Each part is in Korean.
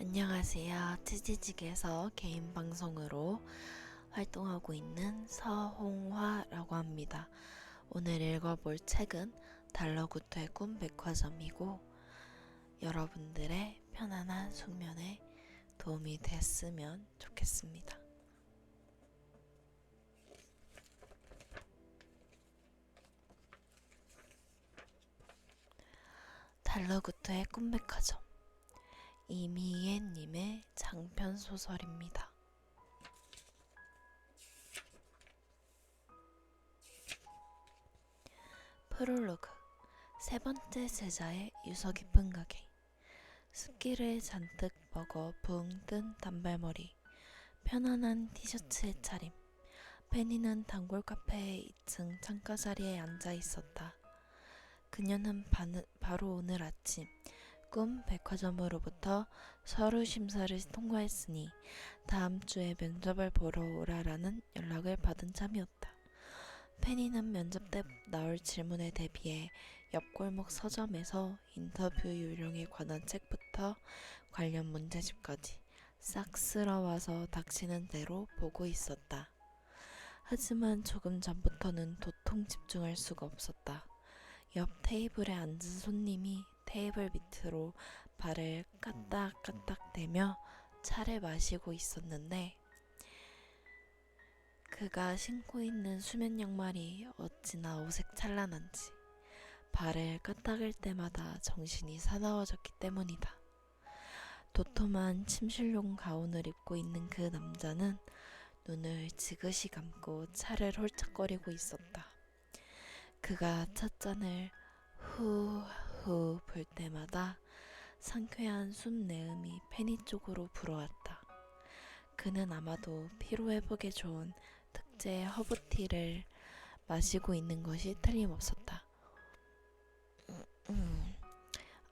안녕하세요. 치지직에서 개인 방송으로 활동하고 있는 서홍화라고 합니다. 오늘 읽어볼 책은 달러구토의 꿈 백화점이고 여러분들의 편안한 숙면에 도움이 됐으면 좋겠습니다. 달러구토의 꿈 백화점 이미예님의 장편 소설입니다. 프롤로그 세 번째 제자의 유서 깊은 가게 습기를 잔뜩 먹어 붕 뜬 단발머리 편안한 티셔츠의 차림 페니는 단골 카페의 2층 창가 자리에 앉아 있었다. 그녀는 바로 오늘 아침 꿈 백화점으로부터 서류 심사를 통과했으니 다음 주에 면접을 보러 오라라는 연락을 받은 참이었다. 페니는 면접 때 나올 질문에 대비해 옆골목 서점에서 인터뷰 요령에 관한 책부터 관련 문제집까지 싹 쓸어와서 닥치는 대로 보고 있었다. 하지만 조금 전부터는 도통 집중할 수가 없었다. 옆 테이블에 앉은 손님이 테이블 밑으로 발을 까딱까딱 대며 차를 마시고 있었는데 그가 신고 있는 수면 양말이 어찌나 오색 찬란한지 발을 까딱일 때마다 정신이 사나워졌기 때문이다. 도톰한 침실용 가운을 입고 있는 그 남자는 눈을 지그시 감고 차를 홀짝거리고 있었다. 그가 찻잔을 후 후 불 때마다 상쾌한 숨 내음이 페니 쪽으로 불어왔다. 그는 아마도 피로 회복에 좋은 특제 허브티를 마시고 있는 것이 틀림없었다. 음, 음,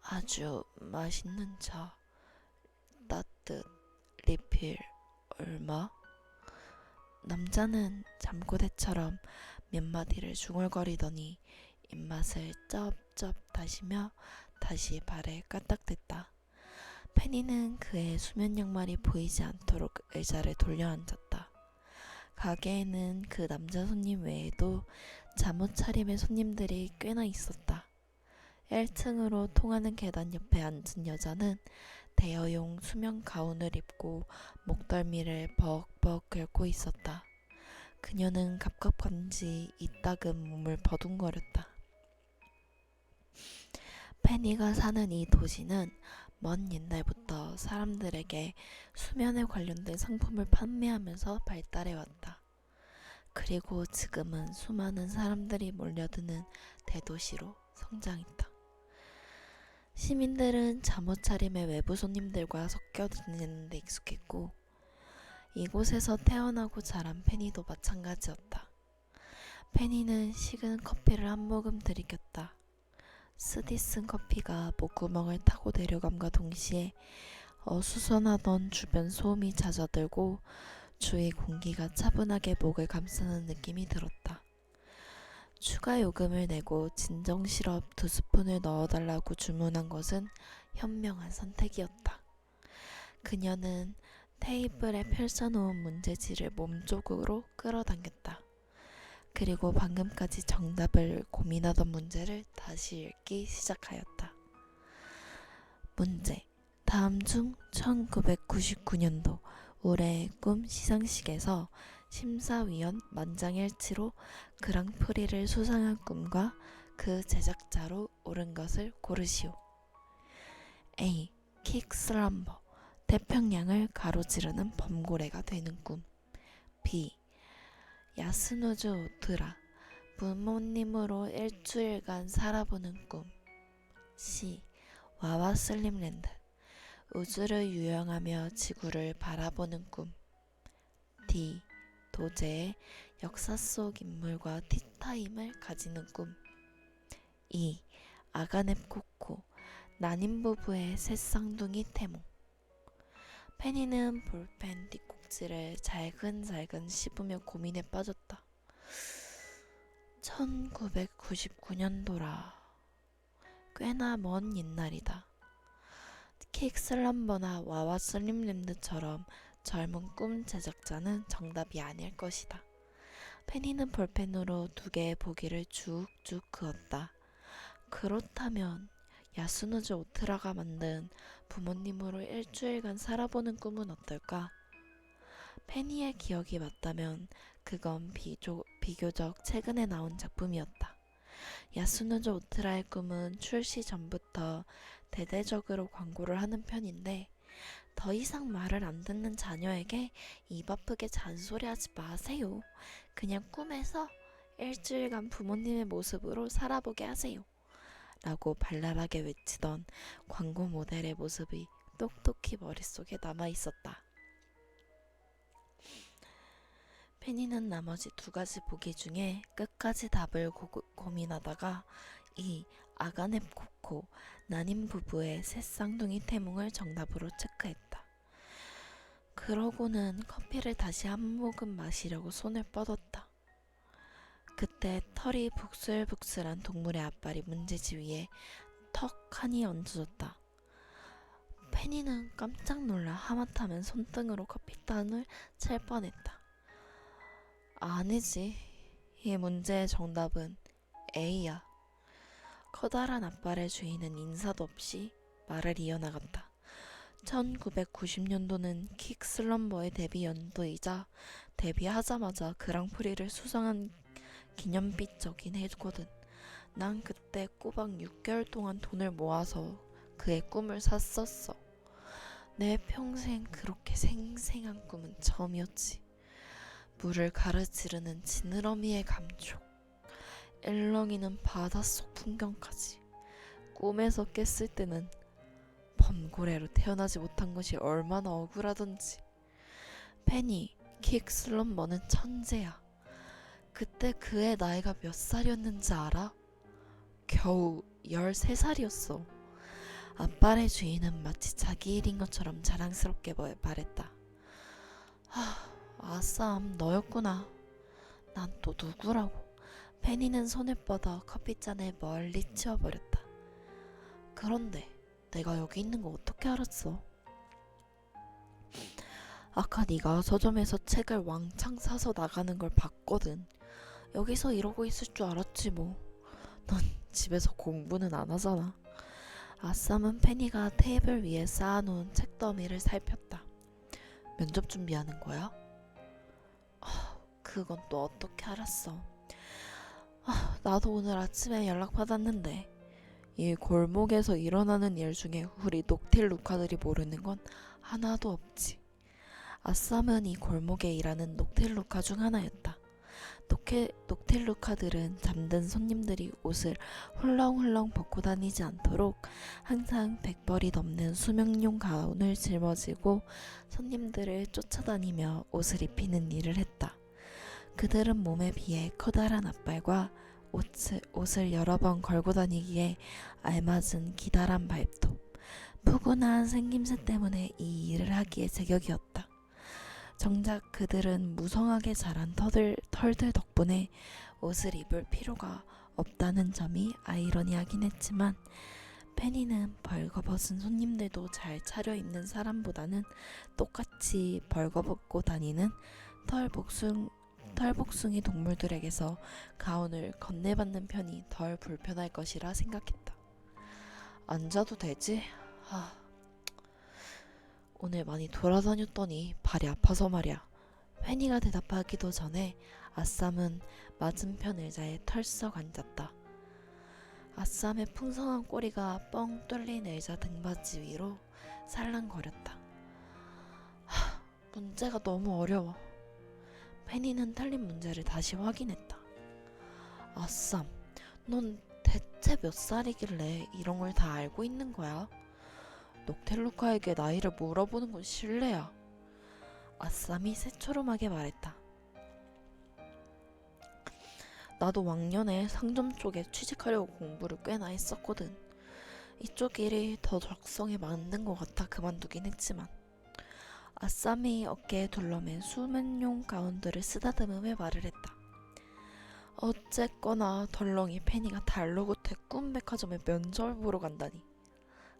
아주 맛있는 차. 따뜻 리필 얼마? 남자는 잠꼬대처럼 몇 마디를 중얼거리더니 입맛을 쩝쩝 다시며 다시 발에 까딱댔다. 페니는 그의 수면 양말이 보이지 않도록 의자를 돌려 앉았다. 가게에는 그 남자 손님 외에도 잠옷 차림의 손님들이 꽤나 있었다. 1층으로 통하는 계단 옆에 앉은 여자는 대여용 수면 가운을 입고 목덜미를 벅벅 긁고 있었다. 그녀는 갑갑한지 이따금 몸을 버둥거렸다. 페니가 사는 이 도시는 먼 옛날부터 사람들에게 수면에 관련된 상품을 판매하면서 발달해 왔다. 그리고 지금은 수많은 사람들이 몰려드는 대도시로 성장했다. 시민들은 잠옷 차림의 외부 손님들과 섞여 지내는 데 익숙했고 이곳에서 태어나고 자란 페니도 마찬가지였다. 페니는 식은 커피를 한 모금 들이켰다. 쓰디 쓴 커피가 목구멍을 타고 내려감과 동시에 어수선하던 주변 소음이 잦아들고 주위 공기가 차분하게 목을 감싸는 느낌이 들었다. 추가 요금을 내고 진정 시럽 두 스푼을 넣어달라고 주문한 것은 현명한 선택이었다. 그녀는 테이블에 펼쳐놓은 문제지를 몸쪽으로 끌어당겼다. 그리고 방금까지 정답을 고민하던 문제를 다시 읽기 시작하였다. 문제. 다음 중 1999년도 올해의 꿈 시상식에서 심사위원 만장일치로 그랑프리를 수상한 꿈과 그 제작자로 옳은 것을 고르시오. A. 킥슬럼버 태평양을 가로지르는 범고래가 되는 꿈. B. 야스누즈 오트라 부모님으로 일주일간 살아보는 꿈. C. 와와 슬림랜드 우주를 유영하며 지구를 바라보는 꿈. D. 도제의 역사 속 인물과 티타임을 가지는 꿈. 2. 아가넵 코코 난임 부부의 새 쌍둥이 태몽. 페니는 볼펜 뒷 꼭지를 잘근잘근 씹으며 고민에 빠졌다. 1999년도라. 꽤나 먼 옛날이다. 킥 슬럼버나 와와 슬림랜드처럼 젊은 꿈 제작자는 정답이 아닐 것이다. 페니는 볼펜으로 두 개의 보기를 쭉쭉 그었다. 그렇다면 야스누즈 오트라가 만든 부모님으로 일주일간 살아보는 꿈은 어떨까? 페니의 기억이 맞다면 그건 비조, 비교적 최근에 나온 작품이었다. 야스누즈 오트라의 꿈은 출시 전부터 대대적으로 광고를 하는 편인데 더 이상 말을 안 듣는 자녀에게 입 아프게 잔소리하지 마세요. 그냥 꿈에서 일주일간 부모님의 모습으로 살아보게 하세요. 라고 발랄하게 외치던 광고 모델의 모습이 똑똑히 머릿속에 남아 있었다. 페니는 나머지 두 가지 보기 중에 끝까지 답을 고, 고민하다가 이 아가넵 코코 난임 부부의 새 쌍둥이 태몽을 정답으로 체크했다. 그러고는 커피를 다시 한 모금 마시려고 손을 뻗었다. 그때 털이 북슬북슬한 동물의 앞발이 문제지 위에 턱하니 얹어졌다. 페니는 깜짝 놀라 하마터면 손등으로 커피잔을 찰 뻔했다. 아니지. 이 문제의 정답은 A야. 커다란 앞발의 주인은 인사도 없이 말을 이어나갔다. 1990년도는 킥 슬럼버의 데뷔 연도이자 데뷔하자마자 그랑프리를 수상한 기념비적인 해거든. 난 그때 꼬박 6개월 동안 돈을 모아서 그의 꿈을 샀었어. 내 평생 그렇게 생생한 꿈은 처음이었지. 물을 가르지르는 지느러미의 감촉. 일렁이는 바닷속 풍경까지. 꿈에서 깼을 때는 범고래로 태어나지 못한 것이 얼마나 억울하던지. 페니, 킥 슬럼버는 천재야. 그때 그의 나이가 몇 살이었는지 알아? 겨우 13살이었어. 앞발의 주인은 마치 자기 일인 것처럼 자랑스럽게 뭐- 말했다. 하, 아쌈, 너였구나. 난 또 누구라고. 페니는 손을 뻗어 커피잔을 멀리 치워버렸다. 그런데 내가 여기 있는 거 어떻게 알았어? 아까 네가 서점에서 책을 왕창 사서 나가는 걸 봤거든. 여기서 이러고 있을 줄 알았지 뭐. 넌 집에서 공부는 안 하잖아. 아쌈은 페니가 테이블 위에 쌓아놓은 책 더미를 살폈다. 면접 준비하는 거야? 아, 그건 또 어떻게 알았어? 아, 나도 오늘 아침에 연락 받았는데 이 골목에서 일어나는 일 중에 우리 녹틸 루카들이 모르는 건 하나도 없지. 아쌈은 이 골목에 일하는 녹틸 루카 중 하나였다. 녹해, 녹틸 루카들은 잠든 손님들이 옷을 훌렁훌렁 벗고 다니지 않도록 항상 백벌이 넘는 수명용 가운을 짊어지고 손님들을 쫓아다니며 옷을 입히는 일을 했다. 그들은 몸에 비해 커다란 앞발과 옷을, 옷을 여러 번 걸고 다니기에 알맞은 기다란 발톱, 푸근한 생김새 때문에 이 일을 하기에 제격이었다. 정작 그들은 무성하게 자란 털들, 털들 덕분에 옷을 입을 필요가 없다는 점이 아이러니하긴 했지만 페니는 벌거벗은 손님들도 잘 차려입는 사람보다는 똑같이 벌거벗고 다니는 털 복숭 털복숭이 동물들에게서 가운을 건네받는 편이 덜 불편할 것이라 생각했다. 앉아도 되지? 아, 오늘 많이 돌아다녔더니 발이 아파서 말이야. 페니가 대답하기도 전에 아쌈은 맞은편 의자에 털썩 앉았다. 아쌈의 풍성한 꼬리가 뻥 뚫린 의자 등받이 위로 살랑거렸다. 하, 문제가 너무 어려워. 페니는 틀린 문제를 다시 확인했다. 아쌈, 넌 대체 몇 살이길래 이런 걸 다 알고 있는 거야? 녹텔루카에게 나이를 물어보는 건 실례야. 아쌈이 새초롬하게 말했다. 나도 왕년에 상점 쪽에 취직하려고 공부를 꽤나 했었거든. 이쪽 일이 더 적성에 맞는 것 같아 그만두긴 했지만. 아쌈이 어깨에 둘러맨 수면용 가운들을 쓰다듬으며 말을 했다. 어쨌거나 덜렁이 페니가 달러구태 꿈백화점에 면접을 보러 간다니.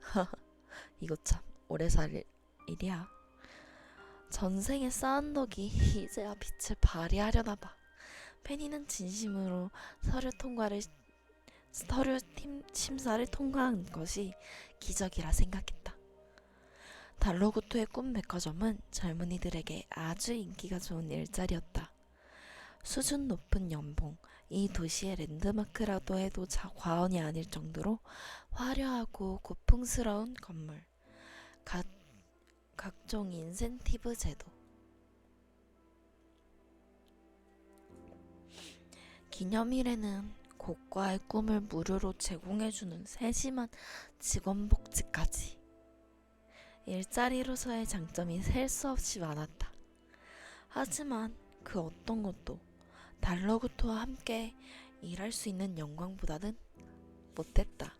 이거 참 오래 살 일이야. 전생에 쌓은 덕이 이제야 빛을 발휘하려나 봐. 페니는 진심으로 서류 통과를 서류 팀 심사를 통과한 것이 기적이라 생각했다. 달로구토의 꿈 백화점은 젊은이들에게 아주 인기가 좋은 일자리였다. 수준 높은 연봉, 이 도시의 랜드마크라도 해도 자, 과언이 아닐 정도로 화려하고 고풍스러운 건물, 각, 각종 인센티브 제도, 기념일에는 고가의 꿈을 무료로 제공해주는 세심한 직원복지까지. 일자리로서의 장점이 셀 수 없이 많았다. 하지만 그 어떤 것도 달러구토와 함께 일할 수 있는 영광보다는 못했다.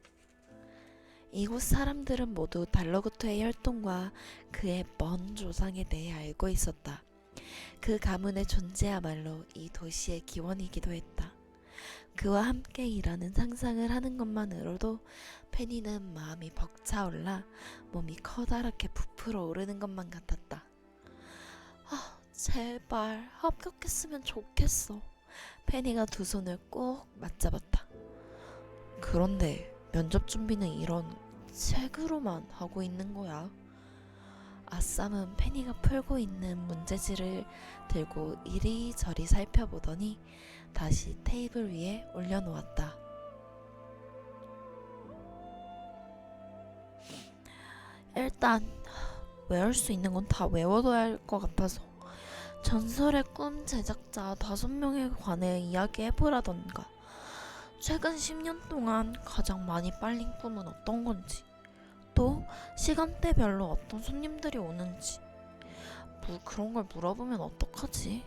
이곳 사람들은 모두 달러구토의 혈통과 그의 먼 조상에 대해 알고 있었다. 그 가문의 존재야말로 이 도시의 기원이기도 했다. 그와 함께 일하는 상상을 하는 것만으로도 페니는 마음이 벅차올라 몸이 커다랗게 부풀어 오르는 것만 같았다. 아, 제발 합격했으면 좋겠어. 페니가 두 손을 꼭 맞잡았다. 그런데 면접 준비는 이런 책으로만 하고 있는 거야. 아쌈은 페니가 풀고 있는 문제지를 들고 이리저리 살펴보더니 다시 테이블 위에 올려놓았다. 일단 외울 수 있는 건 다 외워둬야 할 것 같아서 전설의 꿈 제작자 다섯 명에 관해 이야기해보라던가 최근 10년 동안 가장 많이 빨린 꿈은 어떤 건지 또 시간대별로 어떤 손님들이 오는지 뭐 그런 걸 물어보면 어떡하지?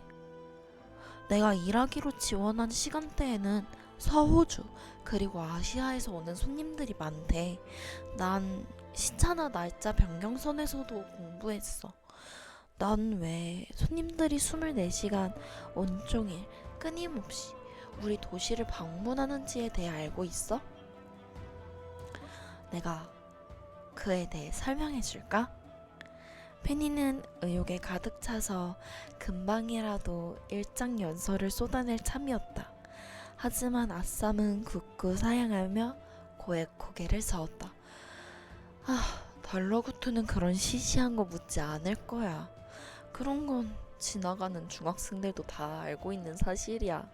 내가 일하기로 지원한 시간대에는 서호주 그리고 아시아에서 오는 손님들이 많대. 난 시차나 날짜 변경선에서도 공부했어. 난 왜 손님들이 24시간 온종일 끊임없이 우리 도시를 방문하는지에 대해 알고 있어? 내가 그에 대해 설명해 줄까? 페니는 의욕에 가득 차서 금방이라도 일장 연설을 쏟아낼 참이었다. 하지만 아쌈은 굳고 사양하며 고액 고개를 저었다. 아, 달러구트는 그런 시시한 거 묻지 않을 거야. 그런 건 지나가는 중학생들도 다 알고 있는 사실이야.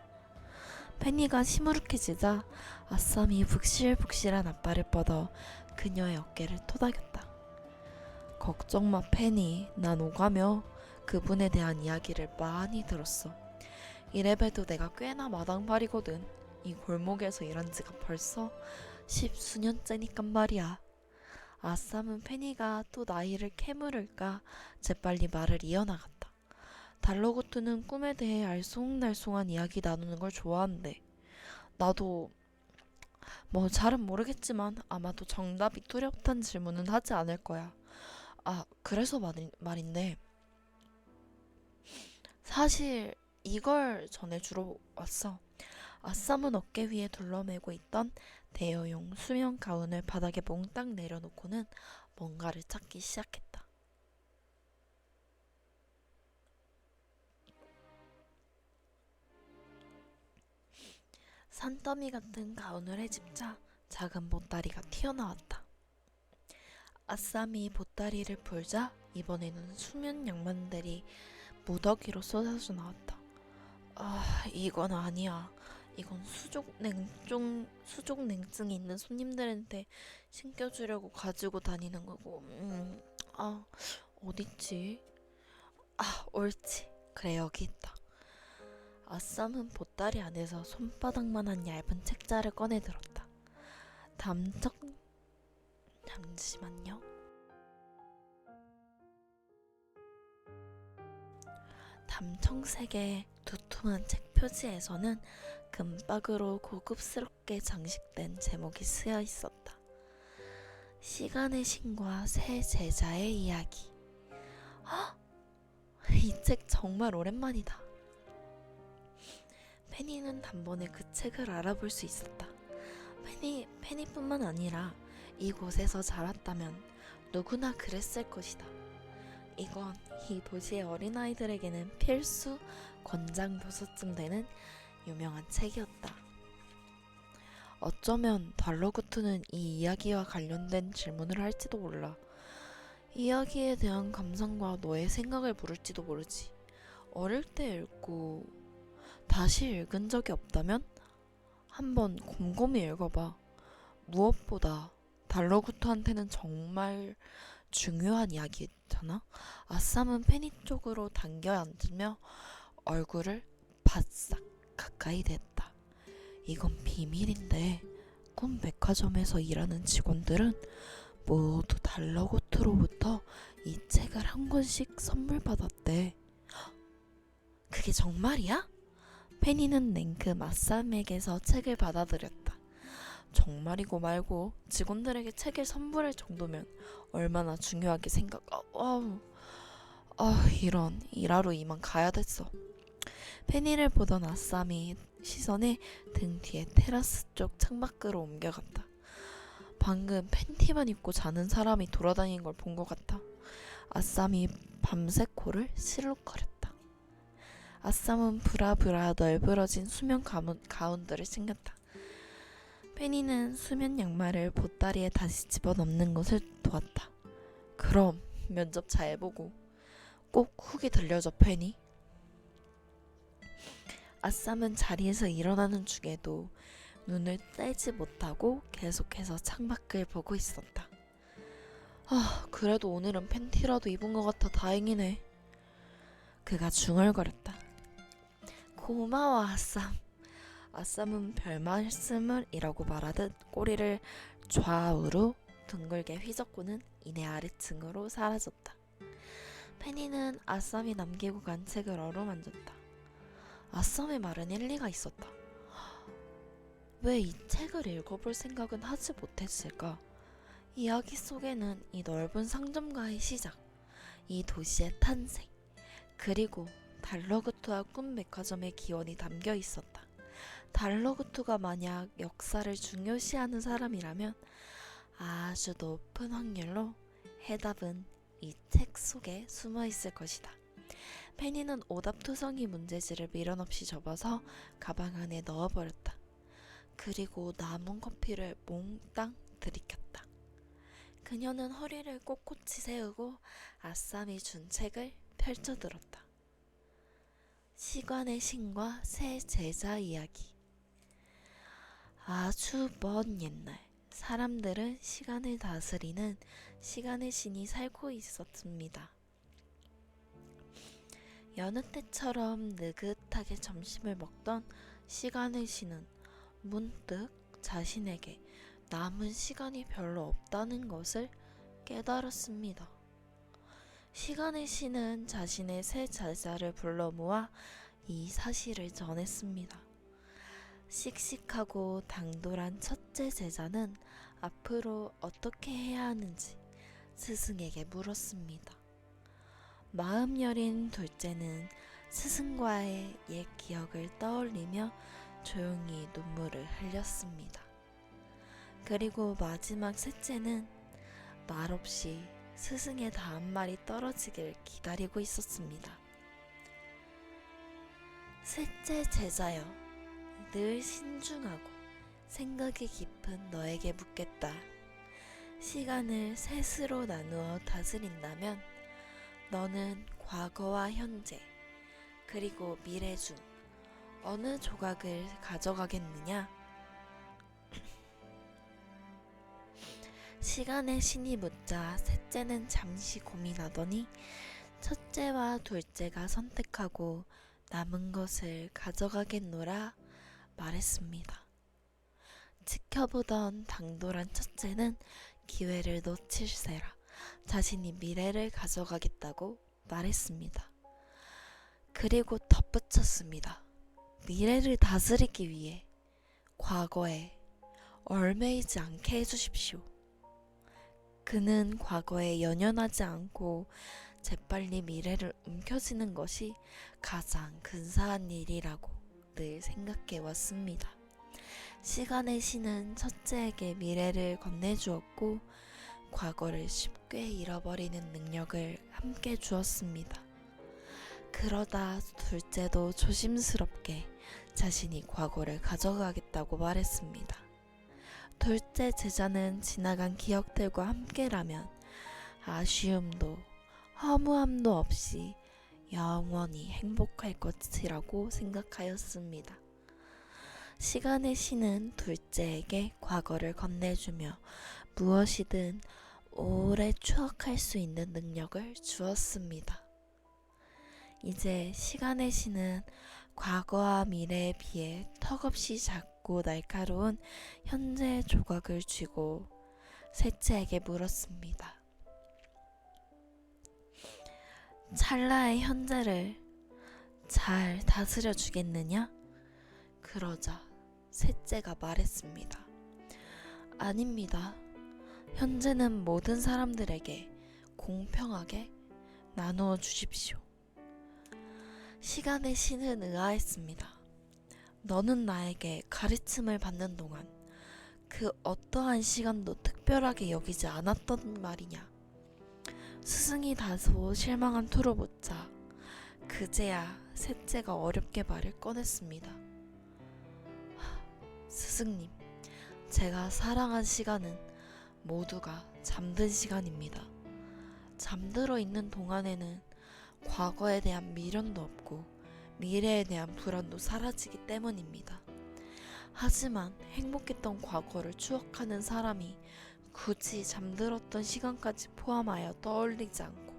페니가 시무룩해지자 아쌈이 북실북실한 앞발을 뻗어 그녀의 어깨를 토닥였다. 걱정 마, 페니. 난 오가며 그분에 대한 이야기를 많이 들었어. 이래봬도 내가 꽤나 마당발이거든. 이 골목에서 일한 지가 벌써 십수년째니깐 말이야. 아쌈은 페니가 또 나이를 캐물을까 재빨리 말을 이어나갔다. 달러고트는 꿈에 대해 알쏭달쏭한 이야기 나누는 걸 좋아한대. 나도 뭐 잘은 모르겠지만 아마도 정답이 뚜렷한 질문은 하지 않을 거야. 아, 그래서 말인, 말인데 사실 이걸 전해주러 왔어. 아쌈은 어깨 위에 둘러매고 있던 대여용 수면 가운을 바닥에 몽땅 내려놓고는 뭔가를 찾기 시작했다. 산더미 같은 가운을 헤집자 작은 보따리가 튀어나왔다. 아쌈이 보따리를 풀자 이번에는 수면 양만들이 무더기로 쏟아져 나왔다. 아, 이건 아니야. 이건 수족 냉증 수족 냉증이 있는 손님들한테 신겨주려고 가지고 다니는 거고. 음, 아, 어딨지? 아, 옳지. 그래 여기 있다. 아쌈은 보따리 안에서 손바닥만한 얇은 책자를 꺼내 들었다. 담적 잠시만요. 담청색의 두툼한 책 표지에서는 금박으로 고급스럽게 장식된 제목이 쓰여 있었다. 시간의 신과 새 제자의 이야기. 이책 정말 오랜만이다. 페니는 단번에 그 책을 알아볼 수 있었다. 페니, 페니뿐만 아니라 이곳에서 자랐다면 누구나 그랬을 것이다. 이건 이 도시의 어린아이들에게는 필수 권장 도서쯤 되는 유명한 책이었다. 어쩌면 달러구트는 이 이야기와 관련된 질문을 할지도 몰라. 이야기에 대한 감상과 너의 생각을 물을지도 모르지. 어릴 때 읽고 다시 읽은 적이 없다면 한번 곰곰이 읽어봐. 무엇보다 달러구트한테는 정말 중요한 이야기잖아. 아쌈은 페니 쪽으로 당겨 앉으며 얼굴을 바싹 가까이 댔다. 이건 비밀인데 꿈 백화점에서 일하는 직원들은 모두 달러고트로부터 이 책을 한 권씩 선물 받았대. 그게 정말이야? 페니는 냉큼 아쌈에게서 책을 받아들였다. 정말이고 말고 직원들에게 책을 선물할 정도면 얼마나 중요하게 생각. 아, 아, 아 이런 일하러 이만 가야 됐어. 페니를 보던 아쌈이 시선을 등 뒤에 테라스 쪽 창밖으로 옮겨갔다. 방금 팬티만 입고 자는 사람이 돌아다니는 걸본 것 같아. 아쌈이 밤새 코를 시룩거렸다. 아쌈은 브라브라 널브러진 수면 가운, 가운들을 챙겼다. 페니는 수면 양말을 보따리에 다시 집어넣는 것을 도왔다. 그럼 면접 잘 보고 꼭 후기 들려줘 페니. 아쌈은 자리에서 일어나는 중에도 눈을 떼지 못하고 계속해서 창밖을 보고 있었다. 아, 그래도 오늘은 팬티라도 입은 것 같아 다행이네. 그가 중얼거렸다. 고마워, 아쌈. 아쌈은 별 말씀을 이라고 말하듯 꼬리를 좌우로 둥글게 휘젓고는 이내 아래층으로 사라졌다. 페니는 아쌈이 남기고 간 책을 어루만졌다. 아쌈의 말은 일리가 있었다. 왜 이 책을 읽어볼 생각은 하지 못했을까? 이야기 속에는 이 넓은 상점가의 시작, 이 도시의 탄생, 그리고 달러그트와 꿈 백화점의 기원이 담겨 있었다. 달러그트가 만약 역사를 중요시하는 사람이라면 아주 높은 확률로 해답은 이 책 속에 숨어 있을 것이다. 페니는 오답투성이 문제지를 미련 없이 접어서 가방 안에 넣어버렸다. 그리고 남은 커피를 몽땅 들이켰다. 그녀는 허리를 꼿꼿이 세우고 아쌈이 준 책을 펼쳐들었다. 시간의 신과 새 제자 이야기. 아주 먼 옛날, 사람들은 시간을 다스리는 시간의 신이 살고 있었습니다. 여느 때처럼 느긋하게 점심을 먹던 시간의 신은 문득 자신에게 남은 시간이 별로 없다는 것을 깨달았습니다. 시간의 신은 자신의 새 제자를 불러 모아 이 사실을 전했습니다. 씩씩하고 당돌한 첫째 제자는 앞으로 어떻게 해야 하는지 스승에게 물었습니다. 마음 여린 둘째는 스승과의 옛 기억을 떠올리며 조용히 눈물을 흘렸습니다. 그리고 마지막 셋째는 말없이 스승의 다음 말이 떨어지길 기다리고 있었습니다. 셋째 제자여, 늘 신중하고 생각이 깊은 너에게 묻겠다. 시간을 셋으로 나누어 다스린다면 너는 과거와 현재, 그리고 미래 중 어느 조각을 가져가겠느냐? 시간의 신이 묻자 셋째는 잠시 고민하더니 첫째와 둘째가 선택하고 남은 것을 가져가겠노라 말했습니다. 지켜보던 당돌한 첫째는 기회를 놓칠세라 자신이 미래를 가져가겠다고 말했습니다. 그리고 덧붙였습니다. 미래를 다스리기 위해 과거에 얼매이지 않게 해주십시오. 그는 과거에 연연하지 않고 재빨리 미래를 움켜쥐는 것이 가장 근사한 일이라고 늘 생각해 왔습니다. 시간의 신은 첫째에게 미래를 건네주었고 과거를 쉽게 잃어버리는 능력을 함께 주었습니다. 그러다 둘째도 조심스럽게 자신이 과거를 가져가겠다고 말했습니다. 둘째 제자는 지나간 기억들과 함께라면 아쉬움도 허무함도 없이 영원히 행복할 것이라고 생각하였습니다. 시간의 신은 둘째에게 과거를 건네주며 무엇이든 오래 추억할 수 있는 능력을 주었습니다. 이제 시간의 신은 과거와 미래에 비해 턱없이 작고 날카로운 현재의 조각을 쥐고 셋째에게 물었습니다. 찰나의 현재를 잘 다스려 주겠느냐? 그러자 셋째가 말했습니다. 아닙니다. 현재는 모든 사람들에게 공평하게 나누어 주십시오. 시간의 신은 의아했습니다. 너는 나에게 가르침을 받는 동안 그 어떠한 시간도 특별하게 여기지 않았던 말이냐. 스승이 다소 실망한 투로 묻자 그제야 셋째가 어렵게 말을 꺼냈습니다. 하, 스승님, 제가 사랑한 시간은 모두가 잠든 시간입니다. 잠들어 있는 동안에는 과거에 대한 미련도 없고 미래에 대한 불안도 사라지기 때문입니다. 하지만 행복했던 과거를 추억하는 사람이 굳이 잠들었던 시간까지 포함하여 떠올리지 않고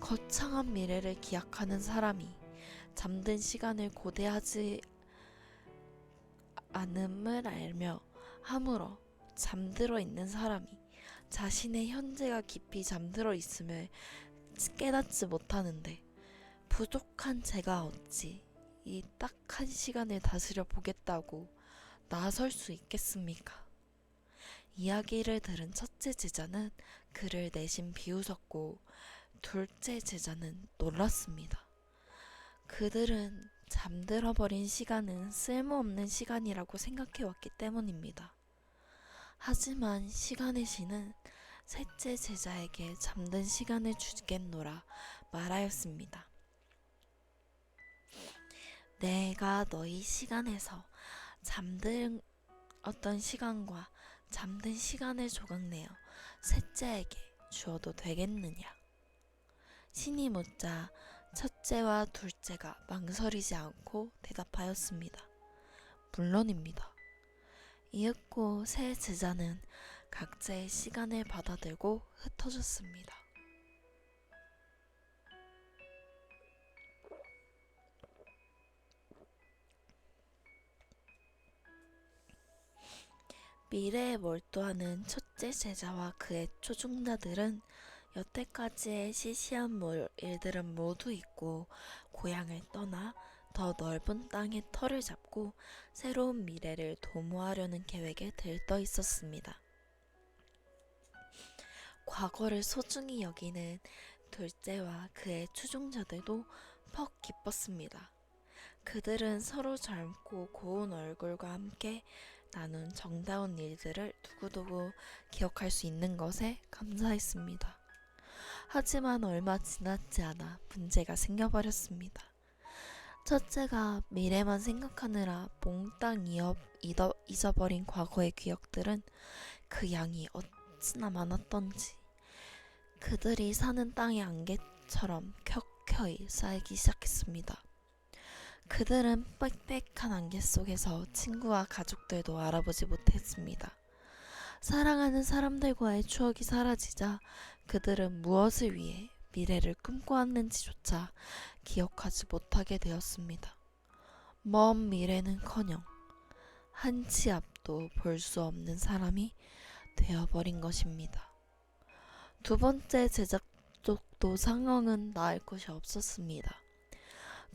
거창한 미래를 기약하는 사람이 잠든 시간을 고대하지 않음을 알며 함으로 잠들어 있는 사람이 자신의 현재가 깊이 잠들어 있음을 깨닫지 못하는데 부족한 제가 어찌 이 딱 한 시간을 다스려 보겠다고 나설 수 있겠습니까? 이야기를 들은 첫째 제자는 그를 내심 비웃었고 둘째 제자는 놀랐습니다. 그들은 잠들어 버린 시간은 쓸모없는 시간이라고 생각해 왔기 때문입니다. 하지만 시간의 신은 셋째 제자에게 잠든 시간을 주겠노라 말하였습니다. 내가 너희 시간에서 잠든 어떤 시간과 잠든 시간을 조각내어 셋째에게 주어도 되겠느냐? 신이 묻자 첫째와 둘째가 망설이지 않고 대답하였습니다. 물론입니다. 이윽고 세 제자는 각자의 시간을 받아들고 흩어졌습니다. 미래에 몰두하는 첫째 제자와 그의 초중자들은 여태까지의 시시한 물- 일들은 모두 잊고 고향을 떠나 더 넓은 땅에 터를 잡고 새로운 미래를 도모하려는 계획에 들떠 있었습니다. 과거를 소중히 여기는 둘째와 그의 추종자들도 퍽 기뻤습니다. 그들은 서로 젊고 고운 얼굴과 함께 나눈 정다운 일들을 두고두고 기억할 수 있는 것에 감사했습니다. 하지만 얼마 지났지 않아 문제가 생겨버렸습니다. 첫째가 미래만 생각하느라 몽땅 잊어버린 과거의 기억들은 그 양이 어찌나 많았던지 그들이 사는 땅의 안개처럼 켜켜이 쌓이기 시작했습니다. 그들은 빽빽한 안개 속에서 친구와 가족들도 알아보지 못했습니다. 사랑하는 사람들과의 추억이 사라지자 그들은 무엇을 위해 미래를 꿈꿔왔는지조차 기억하지 못하게 되었습니다. 먼 미래는커녕 한 치 앞도 볼 수 없는 사람이 되어버린 것입니다. 두 번째 제작 쪽도 상황은 나을 것이 없었습니다.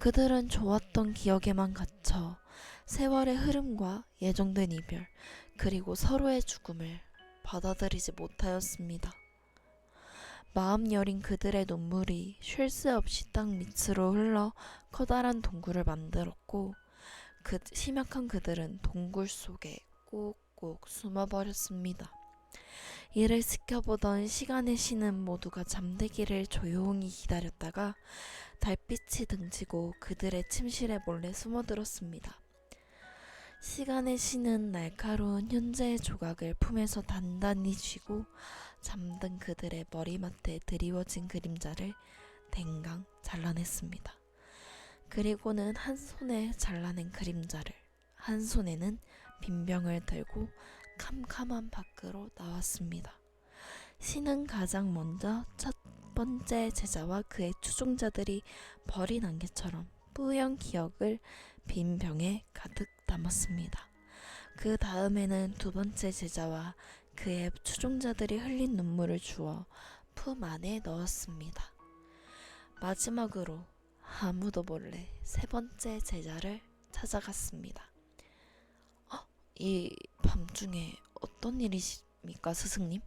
그들은 좋았던 기억에만 갇혀 세월의 흐름과 예정된 이별, 그리고 서로의 죽음을 받아들이지 못하였습니다. 마음 여린 그들의 눈물이 쉴 새 없이 땅 밑으로 흘러 커다란 동굴을 만들었고, 그 심약한 그들은 동굴 속에 꼭꼭 숨어버렸습니다. 이를 지켜보던 시간의 신은 모두가 잠들기를 조용히 기다렸다가 달빛이 등지고 그들의 침실에 몰래 숨어들었습니다. 시간의 신은 날카로운 현재의 조각을 품에서 단단히 쥐고 잠든 그들의 머리맡에 드리워진 그림자를 댕강 잘라냈습니다. 그리고는 한 손에 잘라낸 그림자를 한 손에는 빈병을 들고 캄캄한 밖으로 나왔습니다. 신은 가장 먼저 첫 번째 제자와 그의 추종자들이 버린 안개처럼 뿌연 기억을 빈 병에 가득 담았습니다. 그 다음에는 두 번째 제자와 그의 추종자들이 흘린 눈물을 주어 품 안에 넣었습니다. 마지막으로 아무도 몰래 세 번째 제자를 찾아갔습니다. 어, 이 밤중에 어떤 일이십니까, 스승님?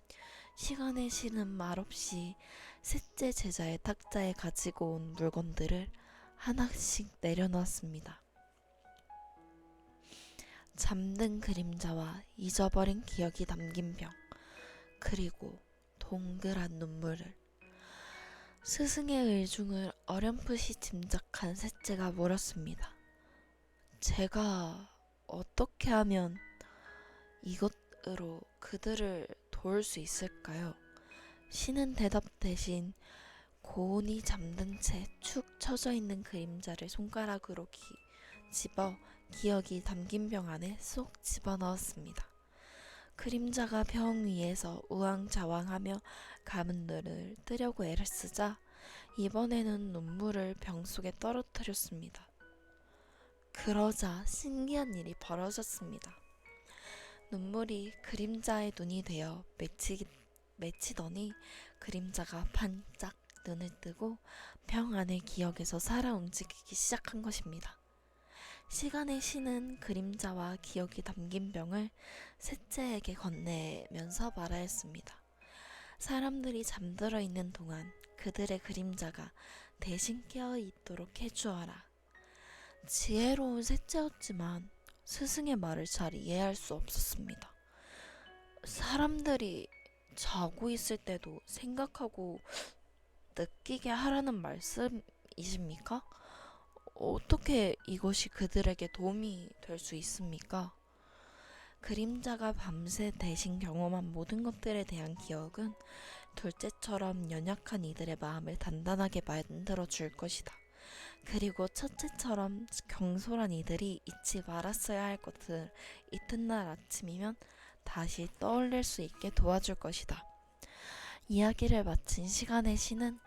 시간의 신은 말없이 셋째 제자의 탁자에 가지고 온 물건들을 하나씩 내려놓았습니다. 잠든 그림자와 잊어버린 기억이 담긴 병, 그리고 동그란 눈물을 스승의 의중을 어렴풋이 짐작한 셋째가 물었습니다. 제가 어떻게 하면 이것으로 그들을 도울 수 있을까요? 신은 대답 대신 고온이 잠든 채 축 처져 있는 그림자를 손가락으로 기, 집어 기억이 담긴 병 안에 쏙 집어넣었습니다. 그림자가 병 위에서 우왕좌왕하며 감은 눈을 뜨려고 애를 쓰자 이번에는 눈물을 병 속에 떨어뜨렸습니다. 그러자 신기한 일이 벌어졌습니다. 눈물이 그림자의 눈이 되어 맺히기, 맺히더니 그림자가 반짝 눈을 뜨고 병 안의 기억에서 살아 움직이기 시작한 것입니다. 시간의 신은 그림자와 기억이 담긴 병을 셋째에게 건네면서 말하였습니다. 사람들이 잠들어 있는 동안 그들의 그림자가 대신 깨어 있도록 해주어라. 지혜로운 셋째였지만 스승의 말을 잘 이해할 수 없었습니다. 사람들이 자고 있을 때도 생각하고 느끼게 하라는 말씀이십니까? 어떻게 이것이 그들에게 도움이 될 수 있습니까? 그림자가 밤새 대신 경험한 모든 것들에 대한 기억은 둘째처럼 연약한 이들의 마음을 단단하게 만들어 줄 것이다. 그리고 첫째처럼 경솔한 이들이 잊지 말았어야 할 것을 이튿날 아침이면 다시 떠올릴 수 있게 도와줄 것이다. 이야기를 마친 시간의 신은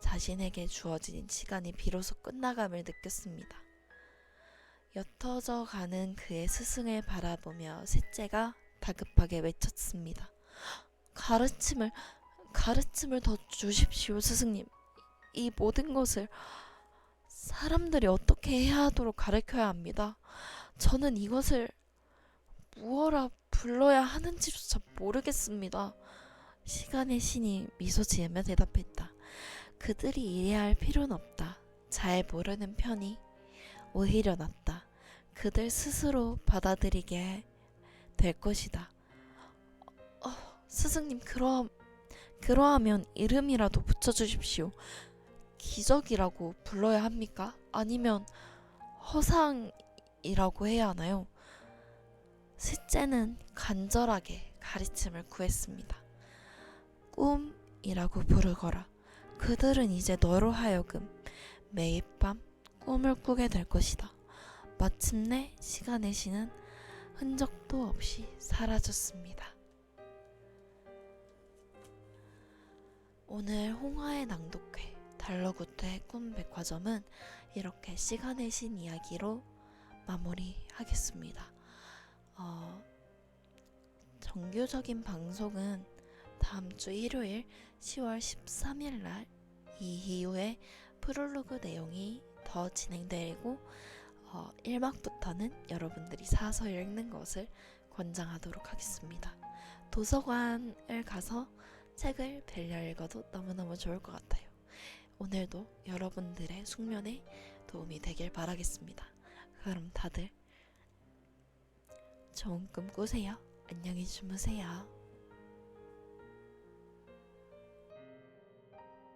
자신에게 주어진 시간이 비로소 끝나감을 느꼈습니다. 옅어져 가는 그의 스승을 바라보며 셋째가 다급하게 외쳤습니다. 가르침을, 가르침을 더 주십시오, 스승님. 이 모든 것을 사람들이 어떻게 해야 하도록 가르쳐야 합니다. 저는 이것을 무어라 불러야 하는지조차 모르겠습니다. 시간의 신이 미소 지으며 대답했다. 그들이 이해할 필요는 없다. 잘 모르는 편이 오히려 낫다. 그들 스스로 받아들이게 될 것이다. 어, 스승님, 그럼, 그러하면 이름이라도 붙여주십시오. 기적이라고 불러야 합니까? 아니면 허상이라고 해야 하나요? 셋째는 간절하게 가르침을 구했습니다. 꿈이라고 부르거라. 그들은 이제 너로 하여금 매일 밤 꿈을 꾸게 될 것이다. 마침내 시간의 신은 흔적도 없이 사라졌습니다. 오늘 홍화의 낭독회 달러구트의 꿈 백화점은 이렇게 시간의 신 이야기로 마무리하겠습니다. 어, 정규적인 방송은 다음 주 일요일 10월 13일 날 이후에 프롤로그 내용이 더 진행되고 어, 1막부터는 여러분들이 사서 읽는 것을 권장하도록 하겠습니다. 도서관을 가서 책을 빌려 읽어도 너무너무 좋을 것 같아요. 오늘도 여러분들의 숙면에 도움이 되길 바라겠습니다. 그럼 다들 좋은 꿈 꾸세요. 안녕히 주무세요.